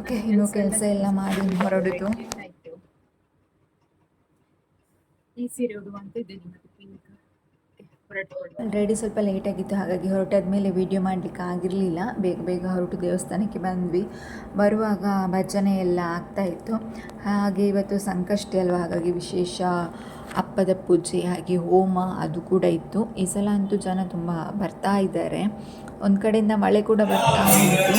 ಓಕೆ ಇನ್ನು ಕೆಲಸ ಎಲ್ಲ ಮಾಡಿ ಹೊರಡುದು ಆಯ್ತು ಈ ಸೀರೆ ಉಡುವಂತ ಇದೆ ನಿಮ್ಮದು ಪಿಂಕ್ ಹೊರಟ್ಕೊಳ್ಳಿ ಆಲ್ರೆಡಿ ಸ್ವಲ್ಪ ಲೇಟ್ ಆಗಿತ್ತು ಹಾಗಾಗಿ ಹೊರಟಾದ ಮೇಲೆ ವಿಡಿಯೋ ಮಾಡಲಿಕ್ಕೆ ಆಗಿರಲಿಲ್ಲ. ಬೇಗ ಬೇಗ ಹೊರಟು ದೇವಸ್ಥಾನಕ್ಕೆ ಬಂದ್ವಿ. ಬರುವಾಗ ಭಜನೆ ಎಲ್ಲ ಆಗ್ತಾ ಇತ್ತು. ಹಾಗೆ ಇವತ್ತು ಸಂಕಷ್ಟಿ ಅಲ್ವಾ? ಹಾಗಾಗಿ ವಿಶೇಷ ಅಪ್ಪದ ಪೂಜೆ ಹಾಗೆ ಹೋಮ ಅದು ಕೂಡ ಇತ್ತು. ಈ ಸಲ ಅಂತೂ ಜನ ತುಂಬ ಬರ್ತಾ ಇದ್ದಾರೆ. ಒಂದು ಕಡೆಯಿಂದ ಮಳೆ ಕೂಡ ಬರ್ತಾ ಉಂಟು.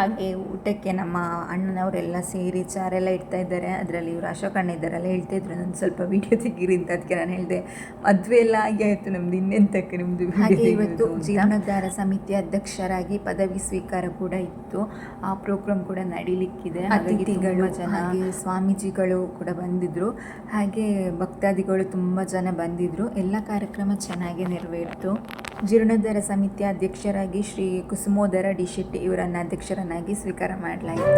ಹಾಗೆ ಊಟಕ್ಕೆ ನಮ್ಮ ಅಣ್ಣನವರೆಲ್ಲ ಸೇರಿ ಚಾರೆಲ್ಲ ಇಡ್ತಾ ಇದ್ದಾರೆ. ಅದರಲ್ಲಿ ಇವರು ಅಶೋಕ ಅಣ್ಣ ಇದ್ದಾರಲ್ಲ ಹೇಳ್ತಾ ಇದ್ರು ನಾನು ಸ್ವಲ್ಪ ವೀಡಿಯೋ ತೆಗೀರಿ ಅಂತ ಅದಕ್ಕೆ ನಾನು ಹೇಳಿದೆ ಮದುವೆ ಎಲ್ಲ ಆಗಿ ಆಯಿತು ನಮ್ದು ಇನ್ನೆಂತಕ್ಕೆ ನಿಮ್ಮದು ಹಾಗೆ ಇವತ್ತು ಜೀವನೋದ್ಧಾರ ಸಮಿತಿ ಅಧ್ಯಕ್ಷರಾಗಿ ಪದವಿ ಸ್ವೀಕಾರ ಕೂಡ ಇತ್ತು. ಆ ಪ್ರೋಗ್ರಾಮ್ ಕೂಡ ನಡೀಲಿಕ್ಕಿದೆ. ಅತಿಥಿಗಳು ಜನ ಸ್ವಾಮೀಜಿಗಳು ಕೂಡ ಬಂದಿದ್ರು. ಹಾಗೆ ಭಕ್ತಾದಿಗಳು ತುಂಬ ಜನ ಬಂದಿದ್ರು. ಎಲ್ಲ ಕಾರ್ಯಕ್ರಮ ಚೆನ್ನಾಗಿ ನೆರವೇರಿತು. ಜೀರ್ಣೋದ್ಧಾರ ಸಮಿತಿಯ ಅಧ್ಯಕ್ಷರಾಗಿ ಶ್ರೀ ಕುಸುಮೋದರ ಡಿ ಶೆಟ್ಟಿ ಇವರನ್ನು ಅಧ್ಯಕ್ಷರನ್ನಾಗಿ ಸ್ವೀಕಾರ ಮಾಡಲಾಯಿತು.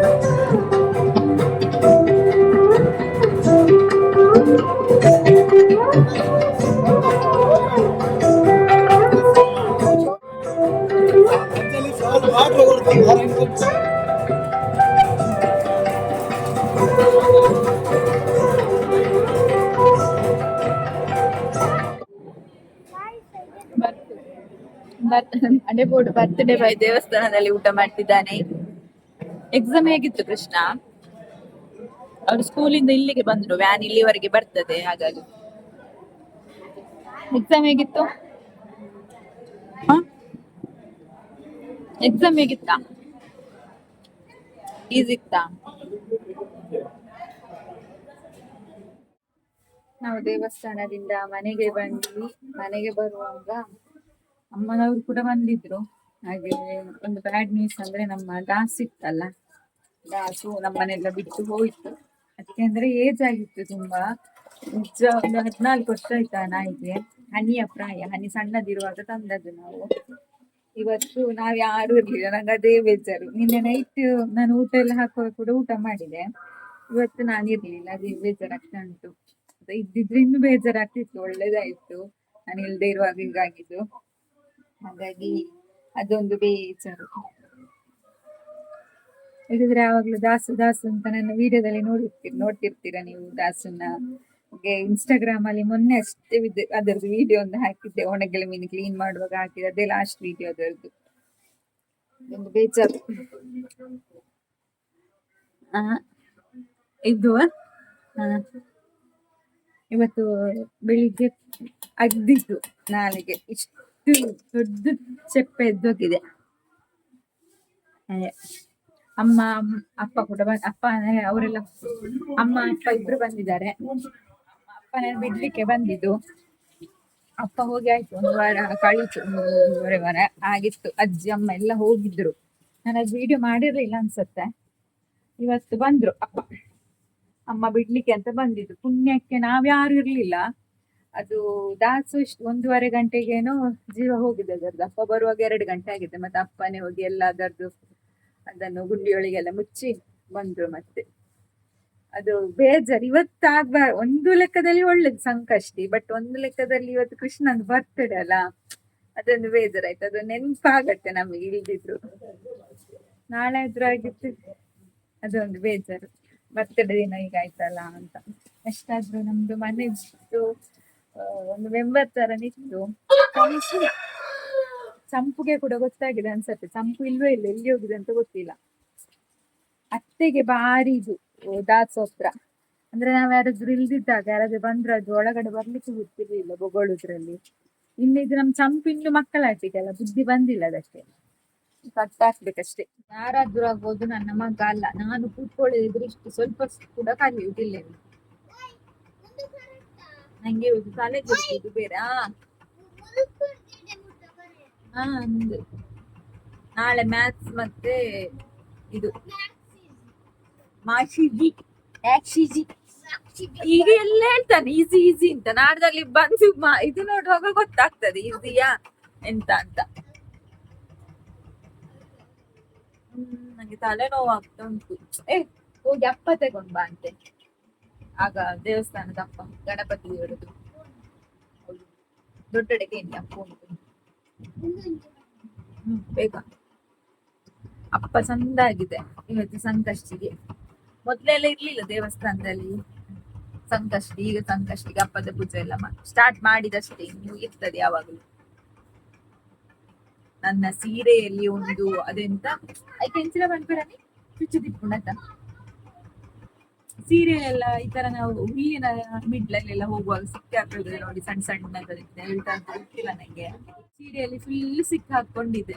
ಅಡೆಬೋಡು ಬರ್ತ್ಡೇ ಬಾಯ್ ದೇವಸ್ಥಾನದಲ್ಲಿ ಊಟ ಮಾಡ್ತಿದ್ದಾನೆ. ಎಕ್ಸಾಮ್ ಹೇಗಿತ್ತು ಕೃಷ್ಣ? ಅವ್ರು ಸ್ಕೂಲಿಂದ ಇಲ್ಲಿಗೆ ಬಂದ್ರು ವ್ಯಾನ್ ಇಲ್ಲಿವರೆಗೆ ಬರ್ತದೆ, ಹಾಗಾಗಿ. ಎಕ್ಸಾಮ್ ಹೇಗಿತ್ತು? ಎಕ್ಸಾಮ್ ಹೇಗಿತ್ತ? ಇತ್ತಾ? ನಾವು ದೇವಸ್ಥಾನದಿಂದ ಮನೆಗೆ ಬಂದ್ವಿ. ಮನೆಗೆ ಬರುವಾಗ ಅಮ್ಮನವರು ಕೂಡ ಬಂದಿದ್ರು. ಹಾಗೆ ಒಂದು ಬ್ಯಾಡ್ ನ್ಯೂಸ್ ಅಂದ್ರೆ ನಮ್ಮ ದಾಸ್ ಇತ್ತಲ್ಲ. ದಾಸು ನಮ್ಮನೆಲ್ಲ ಬಿಟ್ಟು ಹೋಯ್ತು. ಅದಕ್ಕೆ ಅಂದ್ರೆ ಏಜ್ ಆಗಿತ್ತು ತುಂಬಾ. ನಿಜ ಒಂದು ಹದ್ನಾಲ್ಕು ವರ್ಷ ಆಯ್ತಾ ನಾಯಿಗೆ. ಹನಿಯ ಪ್ರಾಯ, ಹನಿ ಸಣ್ಣದಿರುವಾಗ ತಂದದ್ದು ನಾವು. ಇವತ್ತು ನಾವ್ ಯಾರು ಇರ್ಲಿಲ್ಲ ನಂಗೆ ಅದೇ ಬೇಜಾರು. ನಿನ್ನೆ ನೈಟ್ ನಾನು ಊಟ ಎಲ್ಲ ಹಾಕುವಾಗ ಕೂಡ ಊಟ ಮಾಡಿದೆ. ಇವತ್ತು ನಾನು ಇರ್ಲಿಲ್ಲ, ಅದೇ ಬೇಜಾರಾಗ್ತಾ ಉಂಟು. ಇದ್ದಿದ್ರೆ ಇನ್ನು ಬೇಜಾರಾಗ್ತಿತ್ತು, ಒಳ್ಳೇದಾಯ್ತು. ನಾನು ಇಲ್ದೇ ಇರುವಾಗ ಹೀಗಾಗಿದ್ದು. ಹಾಗಾಗಿ ಅದೊಂದು ಬೇಜಾರು. ಯಾಕಂದ್ರೆ ಯಾವಾಗ್ಲೂ ದಾಸು ದಾಸು ಅಂತ ನನ್ನ ವಿಡಿಯೋದಲ್ಲಿ ನೋಡಿರ್ತೀರಿ ನೋಡ್ತಿರ್ತೀರಾ ನೀವು ದಾಸನ್ನ? ಹಾಗೆ ಇನ್ಸ್ಟಾಗ್ರಾಮ್ ಅಲ್ಲಿ ಮೊನ್ನೆ ಅಷ್ಟೇ ಅದರದ್ದು ವಿಡಿಯೋ ಒಂದು ಹಾಕಿದ್ದೆ ಒಣಗಲ ಮೀನು ಕ್ಲೀನ್ ಮಾಡುವಾಗ ಹಾಕಿದ್ದೆ ಅದೇ ಲಾಸ್ಟ್ ವಿಡಿಯೋ ಅದರದ್ದು ಒಂದು ಬೇಜಾರು. ಇದು ಇವತ್ತು ಬೆಳಿಗ್ಗೆ ಅಗ್ದಿದ್ದು ನಾಲಿಗೆ ಇಷ್ಟು. ದೊಡ್ಡ ಚೆಪ್ಪೆ ಎದ್ದೋಗಿದೆ ಅದೇ ಅಮ್ಮ ಅಪ್ಪ ಕೂಡ ಬಂದ್ ಅಪ್ಪ ಅವರೆಲ್ಲ ಅಮ್ಮ ಅಪ್ಪ ಇಬ್ರು ಬಂದಿದ್ದಾರೆ ಅಪ್ಪನ ಬಿಡ್ಲಿಕ್ಕೆ ಬಂದಿದ್ದು ಅಪ್ಪ ಹೋಗಿ ಆಯ್ತು ಒಂದು ವಾರ ಕಳೀತು ಒಂದೂವರೆ ವಾರ ಆಗಿತ್ತು ಅಜ್ಜಿ ಅಮ್ಮ ಎಲ್ಲ ಹೋಗಿದ್ರು ನಾನು ಅದು ವಿಡಿಯೋ ಮಾಡಿರ್ಲಿಲ್ಲ ಅನ್ಸತ್ತೆ ಇವತ್ತು ಬಂದ್ರು ಅಪ್ಪ ಅಮ್ಮ ಬಿಡ್ಲಿಕ್ಕೆ ಅಂತ ಬಂದಿದ್ದು ಪುಣ್ಯಕ್ಕೆ ನಾವ್ಯಾರು ಇರ್ಲಿಲ್ಲ ಅದು ದಾಸು ಒಂದೂವರೆ ಗಂಟೆಗೇನೋ ಜೀವ ಹೋಗಿದೆ ಅದರದ್ದು. ಅಪ್ಪ ಬರುವಾಗ ಎರಡು ಗಂಟೆ ಆಗಿದೆ. ಮತ್ತೆ ಅಪ್ಪನೇ ಹೋಗಿ ಎಲ್ಲ ಅದರದ್ದು ಅದನ್ನು ಗುಂಡಿಯೊಳಗೆಲ್ಲ ಮುಚ್ಚಿ ಬಂದ್ರು ಮತ್ತೆ. ಅದು ಬೇಜಾರು. ಇವತ್ತು ಆಗ್ಬಾರ ಒಂದು ಲೆಕ್ಕದಲ್ಲಿ ಒಳ್ಳೇದು ಸಂಕಷ್ಟಿ ಬಟ್ ಒಂದು ಲೆಕ್ಕದಲ್ಲಿ ಇವತ್ತು ಕೃಷ್ಣನ್ ಬರ್ತಡೆ ಅಲ್ಲ. ಅದೊಂದು ಬೇಜಾರಾಯ್ತು. ಅದು ನೆನಪಾಗತ್ತೆ ನಮಗೆ ಇಲ್ದಿದ್ರು. ನಾಳೆ ಆದ್ರೂ ಆಗಿತ್ತು. ಅದೊಂದು ಬೇಜಾರು. ಬರ್ತಡೆ ದಿನ ಈಗ ಆಯ್ತಲ್ಲ ಅಂತ. ಎಷ್ಟಾದ್ರೂ ನಮ್ದು ಮನೆ ಇತ್ತು ಆ, ಒಂದು ಮೆಂಬರ್ ತರ ನಿಂತು ಸಂಪುಗೆ ಕೂಡ ಗೊತ್ತಾಗಿದೆ ಅನ್ಸತ್ತೆ. ಸಂಪು ಇಲ್ವೇ ಇಲ್ಲ ಎಲ್ಲಿ ಹೋಗಿದೆ ಅಂತ ಗೊತ್ತಿಲ್ಲ. ಅತ್ತೆಗೆ ಭಾರಿ ಇದು ದಾಸೋತ್ರ. ಅಂದ್ರೆ ನಾವ್ ಯಾರಾದ್ರೂ ಇಲ್ದಿದ್ದಾಗ, ಯಾರಾದ್ರೂ ಬಂದ್ರೆ ಅದು ಒಳಗಡೆ ಬರ್ಲಿಕ್ಕೆ ಗೊತ್ತಿರ್ಲಿಲ್ಲ ಬೊಗಳುದ್ರಲ್ಲಿ. ಇನ್ನು ಇದು ನಮ್ ಇನ್ನು ಮಕ್ಕಳಾಟಿಗೆಲ್ಲ, ಬುದ್ಧಿ ಬಂದಿಲ್ಲ ಅದಕ್ಕೆ. ಕಟ್ಟಾಕ್ಬೇಕಷ್ಟೇ ಯಾರಾದ್ರೂ ಆಗ್ಬೋದು ನನ್ನ ಮಗ ಅಲ್ಲ. ನಾನು ಕೂತ್ಕೊಳ್ಳಿದ್ರೆ ಇಷ್ಟು ಸ್ವಲ್ಪ ಕೂಡ ಕಲಿಯುವುದಿಲ್ಲ ನಂಗೆ ಇವತ್ತು ಕಾಲೇಜ್ ಗೊತ್ತಿದ್ದು ಬೇರೆ ಹಾ ಒಂದು ನಾಳೆ ಮ್ಯಾಥ್ಸ್ ಮತ್ತೆ ಇದು. ಮಾಶಿಜಿ ಆಕ್ಷಿಜಿ ಈಗ ಎಲ್ಲ ಹೇಳ್ತಾನೆ ಈಸಿ ಈಸಿ ಅಂತ. ನಾಡ್ದಲ್ಲಿ ಬಂದು ಇದು ನೋಡುವಾಗ ಗೊತ್ತಾಗ್ತದೆ ಈಸಿಯಾ ಎಂತ ಅಂತ. ಹ್ಮ್, ನಂಗೆ ತಲೆನೋವು ಆಗ್ತಾ ಉಂಟು. ಏ ಹೋಗಿ ಅಪ್ಪ ತಗೊಂಡ್ ಬಾ ಅಂತೆ. ಆಗ ದೇವಸ್ಥಾನದ ಅಪ್ಪ ಗಣಪತಿ ಹೇಳುದು ದೊಡ್ಡಡೆಗೆ ಅಪ್ಪ ಉಂಟು ಹ್ಮ್, ಬೇಗ. ಅಪ್ಪ ಚಂದಾಗಿದೆ, ಇವತ್ತು ಸಂಕಷ್ಟಿಗೆ. ಮೊದ್ಲೆಲ್ಲ ಇರ್ಲಿಲ್ಲ ದೇವಸ್ಥಾನದಲ್ಲಿ. ಸಂಕಷ್ಟಿ, ಈಗ ಸಂಕಷ್ಟಿಗೆ ಅಪ್ಪದ ಪೂಜೆ ಎಲ್ಲ ಸ್ಟಾರ್ಟ್ ಮಾಡಿದಷ್ಟೇ, ಇನ್ನು ಇರ್ತದೆ ಯಾವಾಗಲೂ. ನನ್ನ ಸೀರೆಯಲ್ಲಿ ಒಂದು ಅದೆಂತ? ಐಕೆ ಎಂಚಿನ ಬಂದ್ಬಿಡನಿ ಚುಚ್ಚು ತಿಪ್ಪುಣತ ಸೀರೆ ಎಲ್ಲ ಈ ತರ ನಾವು ಹುಲ್ಲಿನ ಮಿಡ್ಲಲ್ಲೆಲ್ಲ ಹೋಗುವಾಗ ಸಿಕ್ಕಿ ಹಾಕಿದ್ರೆ ನೋಡಿ ಸಣ್ಣ ಸಣ್ಣದರಿಂದ ಹೇಳ್ತಾ ಅಂತ ಗೊತ್ತಿಲ್ಲ ನಂಗೆ ಸೀರೆಯಲ್ಲಿ ಫುಲ್ ಸಿಕ್ಕಿ ಹಾಕೊಂಡಿದೆ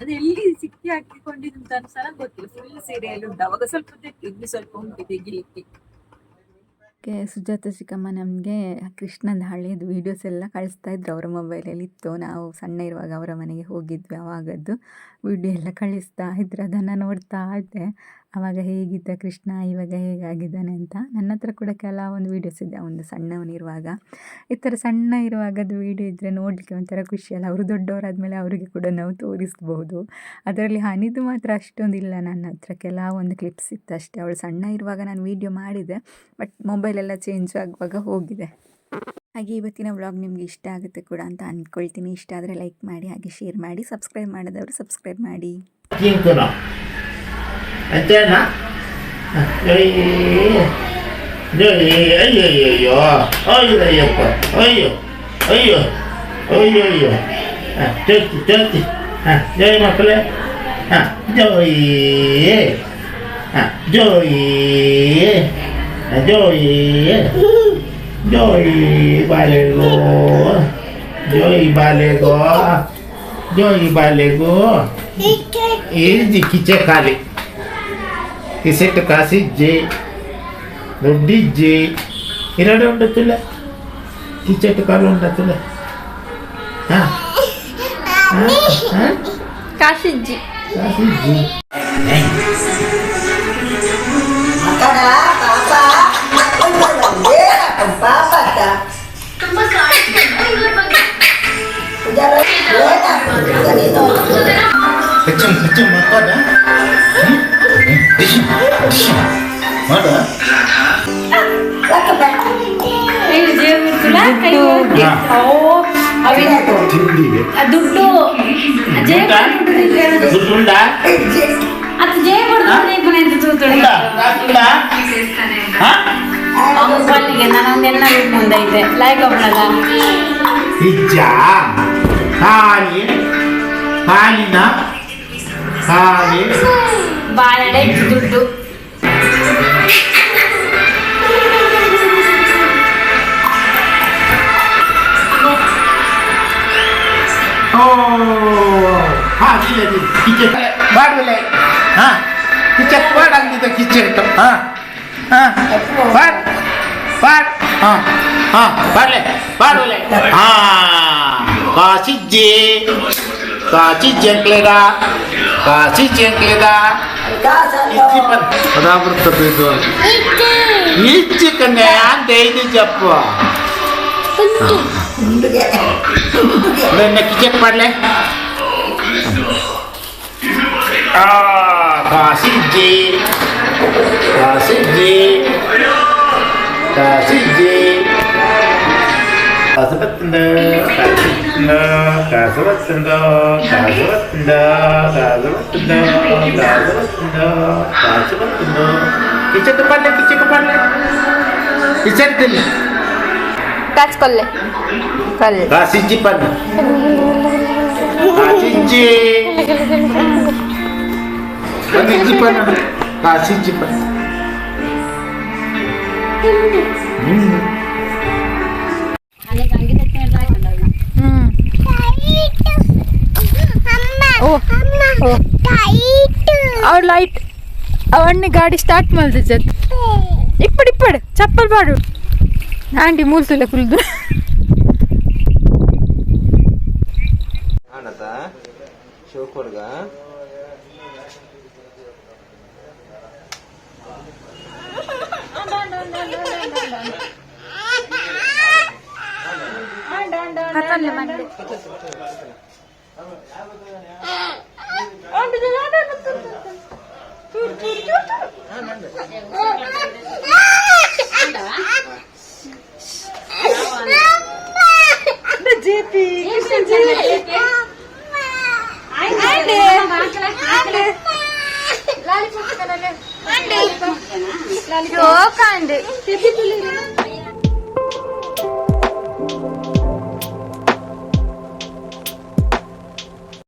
ಅದು ಎಲ್ಲಿ ಸಿಕ್ಕಿ ಹಾಕಿಕೊಂಡಿದ್ದು ಅಂತ ಅನ್ಸಲ ಗೊತ್ತಿಲ್ಲ. ಫುಲ್ ಸೀರೆಯಲ್ಲಿ ಉಂಟು. ಅವಾಗ ಸ್ವಲ್ಪ ಇನ್ನು ಸ್ವಲ್ಪ ಉಂಟು ತೆಗಿಲಿಕ್ಕೆ. ಸುಜಾತ ಚಿಕ್ಕಮ್ಮ ನಮಗೆ ಕೃಷ್ಣನ ಹಳೆಯದು ವೀಡಿಯೋಸ್ ಎಲ್ಲ ಕಳಿಸ್ತಾ ಇದ್ರು. ಅವರ ಮೊಬೈಲಲ್ಲಿ ಇತ್ತು. ನಾವು ಸಣ್ಣ ಇರುವಾಗ ಅವರ ಮನೆಗೆ ಹೋಗಿದ್ವಿ ಅವಾಗದ್ದು. ವಿಡಿಯೋ ಎಲ್ಲ ಕಳಿಸ್ತಾ ಇದ್ರು. ಅದನ್ನು ನೋಡ್ತಾ ಇದ್ದೆ. ಆವಾಗ ಹೇಗಿದ್ದ, ಕೃಷ್ಣ ಇವಾಗ ಹೇಗಾಗಿದ್ದಾನೆ ಅಂತ ನನ್ನ ಹತ್ರ ಕೂಡ ಕೆಲವೊಂದು ವೀಡಿಯೋಸ್ ಇದೆ. ಒಂದು ಸಣ್ಣವನಿರುವಾಗ ಈ ಥರ ಸಣ್ಣ ಇರುವಾಗದ್ದು ವೀಡಿಯೋ ಇದ್ದರೆ ನೋಡಲಿಕ್ಕೆ ಒಂಥರ ಖುಷಿಯಲ್ಲ ಅವರು ದೊಡ್ಡವರಾದ್ಮೇಲೆ ಅವರಿಗೆ ಕೂಡ ನಾವು ತೋರಿಸ್ಬೋದು. ಅದರಲ್ಲಿ ಹನಿದು ಮಾತ್ರ ಅಷ್ಟೊಂದಿಲ್ಲ ನನ್ನ ಹತ್ರ. ಕೆಲವೊಂದು ಕ್ಲಿಪ್ಸ್ ಇತ್ತು ಅಷ್ಟೇ. ಅವಳು ಸಣ್ಣ ಇರುವಾಗ ನಾನು ವೀಡಿಯೋ ಮಾಡಿದೆ. ಬಟ್ ಮೊಬೈಲೆಲ್ಲ ಚೇಂಜ್ ಆಗುವಾಗ ಹೋಗಿದೆ. ಹಾಗೆ ಇವತ್ತಿನ ವ್ಲಾಗ್ ನಿಮಗೆ ಇಷ್ಟ ಆಗುತ್ತೆ ಕೂಡ ಅಂತ ಅಂದ್ಕೊಳ್ತೀನಿ ಇಷ್ಟ ಆದರೆ ಲೈಕ್ ಮಾಡಿ, ಹಾಗೆ ಶೇರ್ ಮಾಡಿ ಸಬ್ಸ್ಕ್ರೈಬ್ ಮಾಡಿದವರು ಸಬ್ಸ್ಕ್ರೈಬ್ ಮಾಡಿ. అంతేనా అయ్యయ్యో అయ్యప్ప అయ్యో అయ్యో అయ్యో అయ్యో చేతి చేతి జై మక్కలే జోయే జోయే జోయే Joy Balego. Joy Balego. Joy Balego. Esse que te cale. ಇಸೆ ಕಾಸಿ ಜೆ ದೊಡ್ಡಿ ಜೆ ಎರಡು ಉಂಡತ್ತಲ್ಲ ಕಿಚೆಟ್ಟು ಕಾಲು ಉಂಡತ್ತಲ್ಲ ಕಾಶಿ ಜಿ ಕಾಶಿ ಜಿ Kecil, kecil, bapak dah. ದುಡ್ಡು. ಅದು ಜೇ ಕೊಡ್ತಾನೆ ನಾನೊಂದು ಎಣ್ಣ ಮುಂದೈತೆ ಲೈಕ್ ಅವನಲ್ಲ ನಿಜ ಹಾಲಿ ಹಾಲಿನ ಹಾಲಿ ಬಾಳೆಡೆ ದುಡ್ಡು ఓ ಹಾಗಿಲ್ಲದಿ ಕಿಚನ್ ಬಾಡ್ವಲೆ ಹಾ ಕಿಚನ್ ಬಾಡ್ ಅಂದಿದ್ದ ಕಿಚನ್ ಹಾ ಹಾ ಬಾಡ್ ಬಾಡ್ ಹಾ ಹಾ ಬಾಡ್ಲೆ ಬಾಡ್ವಲೆ ಹಾ ಕಾಸಿಜ್ಜಿ ಕಾಸಿ ಜಂಕ್ಲೆದ ಕಾಸಿ ಜಂಕ್ಲೆದ పదావృత పేదోళ్ళకి ఇచ్చి. కన్నయ్య అంటే ఇది చెప్పు. నెక్కి చెప్పలే కాసిజ్జి కాసిజ్జి కాసిజ్జి കസുപത്തുണ്ട് കസുപത്തുണ്ട് കസുപത്തുണ്ടോ കസുപത്തുണ്ടോ കസുപത്തുണ്ടോ കസുപത്തുണ്ടോ കസുപത്തുണ്ടോ കിച്ചക്ക് പല്ല് കിച്ചക്ക് പല്ല് കിച്ചത്തില്ല কাজ করলে কাশিজি পানি কাশিজি কাশিজি পানি কাশিজি পানি হুম ಅವ್ರು ಲೈಟ್ ಅವಣ್ಣೆ ಗಾಡಿ ಸ್ಟಾರ್ಟ್ ಮಾಡಿದ ಜತ್ ಇಪ್ಪಡು ಇಪ್ಪಡು ಚಪ್ಪಲ್ ಪಾಡು ಆಂಟಿ ಮೂಲ್ತುಲೆ ಕುಲ್ದು ಆನತ ಶಿವಕೊಡ್ಗ ಜೋಕಾಂಡೆ